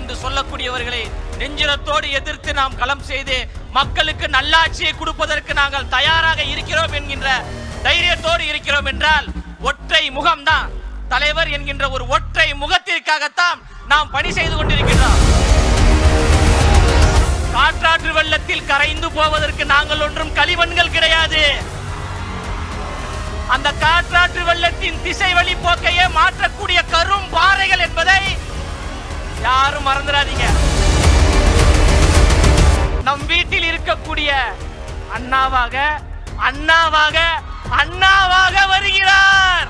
என்று சொல்லக்கூடியவர்களை நெஞ்சுரத்தோடு எதிர்த்து நாம் களம் செய்து மக்களுக்கு நல்லாட்சியை கொடுப்பதற்கு நாங்கள் தயாராக இருக்கிறோம் என்கின்ற தைரியத்தோடு இருக்கிறோம் என்றால் ஒற்றை முகம்தான். தலைவர் என்கின்ற ஒரு ஒற்றை முகத்திற்காகத்தான் நாம் பணி செய்து கொண்டிருக்கிறோம் காற்றாற்று வெள்ளத்தில் கரைந்து போவதற்கு நாங்கள் ஒன்றும் களிமண்கள் கிடையாது. அந்த காற்றாற்று வெள்ளத்தின் திசை வழி போக்கையே மாற்றக்கூடிய கரும் பாறைகள் என்பதை யாரும் மறந்துடாதீங்க. நம் வீட்டில் இருக்கக்கூடிய அண்ணாவாக அண்ணாவாக அண்ணாவாக வருகிறார்.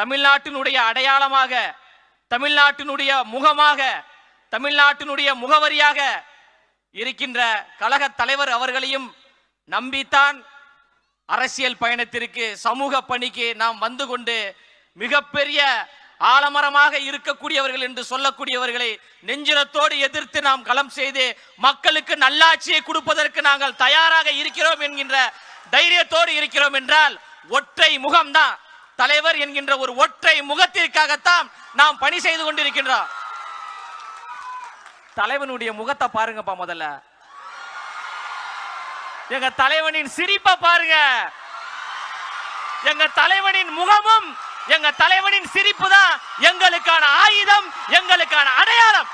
தமிழ்நாட்டினுடைய அடையாளமாக தமிழ்நாட்டினுடைய முகமாக தமிழ்நாட்டினுடைய முகவரியாக இருக்கின்ற கழக தலைவர் அவர்களையும் நம்பித்தான் அரசியல் பயணத்திற்கு சமூக பணிக்கு நாம் வந்து கொண்டு மிகப்பெரிய ஆலமரமாக இருக்கக்கூடியவர்கள் என்று சொல்லக்கூடியவர்களை நெஞ்சிரத்தோடு எதிர்த்து நாம் களம் செய்து மக்களுக்கு நல்லாட்சியை கொடுப்பதற்கு நாங்கள் தயாராக இருக்கிறோம் என்கின்ற தைரியத்தோடு இருக்கிறோம் என்றால் ஒற்றை முகம்தான். தலைவர் என்கின்ற ஒரு ஒற்றை முகத்திற்காகத்தான் நாம் பணி செய்து கொண்டிருக்கின்றோம். தலைவனுடைய முகத்தை பாருங்கப்பா முதல்ல. எங்க தலைவனின் சிரிப்பை பாருங்க. எங்க தலைவனின் முகமும் எங்க தலைவனின் சிரிப்பு தான் எங்களுக்கான ஆயுதம் எங்களுக்கான அடையாளம்.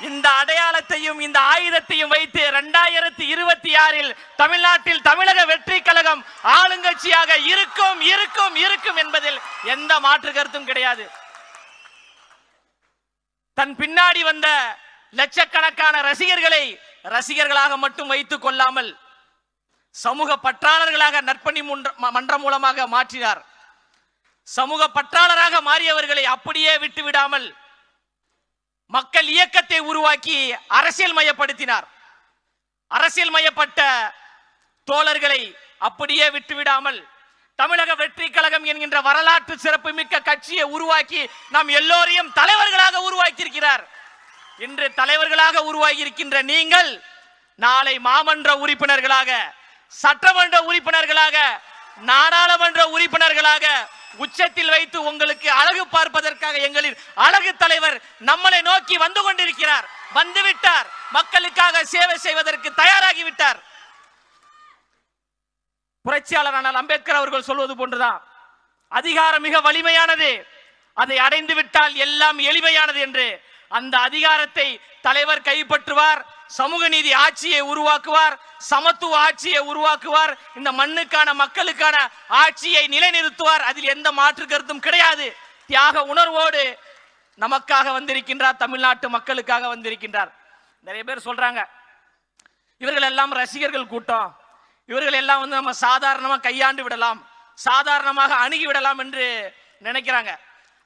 இந்த அடையாளத்தையும் இந்த ஆயுதத்தையும் வைத்து இரண்டாயிரத்தி இருபத்தி ஆறில் தமிழ்நாட்டில் தமிழக வெற்றி கழகம் ஆளுங்கட்சியாக இருக்கும் இருக்கும் இருக்கும் என்பதில் எந்த மாற்று கருத்தும் கிடையாது. தன் பின்னாடி வந்த லட்சக்கணக்கான ரசிகர்களை ரசிகர்களாக மட்டும் வைத்துக் கொள்ளாமல் சமூக பற்றாளர்களாக நற்பணி மன்றம் மூலமாக மாற்றினார். சமூக பற்றாளராக மாறியவர்களை அப்படியே விட்டு விடாமல் மக்கள் இயக்கத்தை உருவாக்கி அரசியல் மயப்படுத்தினார். அரசியல் மயப்பட்ட தோழர்களை அப்படியே விட்டுவிடாமல் தமிழக வெற்றி கழகம் என்கின்ற வரலாற்று சிறப்பு மிக்க கட்சியை உருவாக்கி நாம் எல்லோரையும் தலைவர்களாக உருவாக்கியிருக்கிறார். இன்று தலைவர்களாக உருவாகி இருக்கின்ற நீங்கள் நாளை மாமன்ற உறுப்பினர்களாக சட்டமன்ற உறுப்பினர்களாக நாடாளுமன்ற உறுப்பினர்களாக உச்சத்தில் வைத்து உங்களுக்கு அழகு பார்ப்பதற்காக எங்களின் அழகு தலைவர் நம்மளை நோக்கி வந்து கொண்டிருக்கிறார். வந்துவிட்டார் மக்களுக்காக சேவை செய்வதற்கு தயாராகிவிட்டார் புரட்சியாளரான புரட்சியாளர் அம்பேத்கர் அவர்கள் சொல்வது போன்றுதான். அதிகாரம் மிக வலிமையானது. அதை அடைந்து விட்டால் எல்லாம் எளிமையானது என்று அந்த அதிகாரத்தை தலைவர் கைப்பற்றுவார். சமூக நீதி ஆட்சியை உருவாக்குவார். சமத்துவ ஆட்சியை உருவாக்குவார். இந்த மண்ணுக்கான மக்களுக்கான ஆட்சியை நிலைநிறுத்துவார். அதில் எந்த மாற்று கருத்தும் கிடையாது. தியாக உணர்வோடு நமக்காக வந்திருக்கின்றார் தமிழ்நாட்டு மக்களுக்காக வந்திருக்கின்றார். நிறைய பேர் சொல்றாங்க இவர்கள் எல்லாம் ரசிகர்கள் கூட்டம். இவர்கள் எல்லாம் வந்து நம்ம சாதாரணமாக கையாண்டு விடலாம். சாதாரணமாக அணுகி விடலாம் என்று நினைக்கிறாங்க.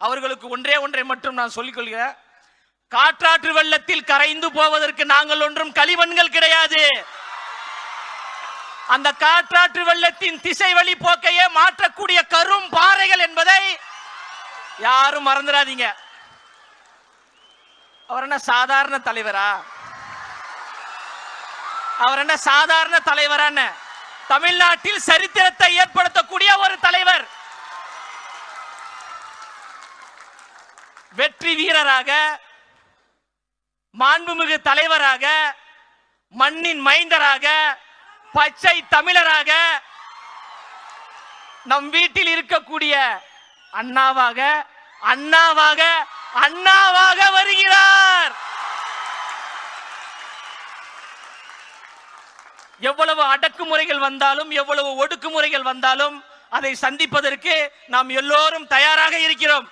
அவர்களுக்கு ஒன்றே ஒன்றை மட்டும் நான் சொல்லிக்கொள்கிறேன் காற்றாற்று வெள்ளத்தில் கரைந்து போவதற்கு நாங்கள் ஒன்றும் களிமண்கள் கிடையாது. அந்த காற்றாற்று வெள்ளத்தின் திசை வழி போக்கையே மாற்றக்கூடிய கரும் பாறைகள் என்பதை யாரும் மறந்துடாதீங்க. அவர் என்ன சாதாரண தலைவரா? அவர் என்ன சாதாரண தலைவரான தமிழ்நாட்டில் சரித்திரத்தை ஏற்படுத்தக்கூடிய ஒரு தலைவர். வெற்றி வீரராக மாண்புமிகு தலைவராக மண்ணின் மைந்தராக பச்சை தமிழராக நம் வீட்டில் இருக்கக்கூடிய அண்ணாவாக அண்ணாவாக அண்ணாவாக வருகிறார். எவ்வளவு அடக்குமுறைகள் வந்தாலும் எவ்வளவு ஒடுக்குமுறைகள் வந்தாலும் அதை சந்திப்பதற்கு நாம் எல்லோரும் தயாராக இருக்கிறோம்.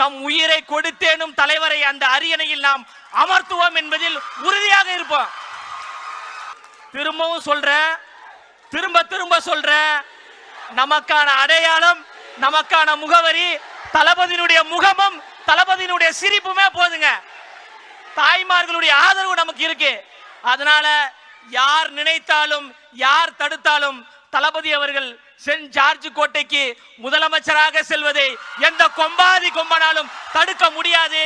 நம் உயிரை கொடுத்தேனும் தலைவரை அந்த அரியணையில் நாம் அமர்த்துவோம் என்பதில் உறுதியாக இருப்போம். திரும்பவும் சொல்றேன் திரும்ப திரும்ப சொல்றேன் நமக்கான அடையாளம் நமக்கான முகவரி தளபதியினுடைய முகமும் தளபதியினுடைய சிரிப்புமே போதுங்க. தாய்மார்களுடைய ஆதரவு நமக்கு இருக்கு. அதனால யார் நினைத்தாலும் யார் தடுத்தாலும் தளபதி அவர்கள் சென்ட் ஜார்ஜ் கோட்டைக்கு முதலமைச்சராக செல்வதை எந்த கொம்பாதி கொம்பனாலும் தடுக்க முடியாது.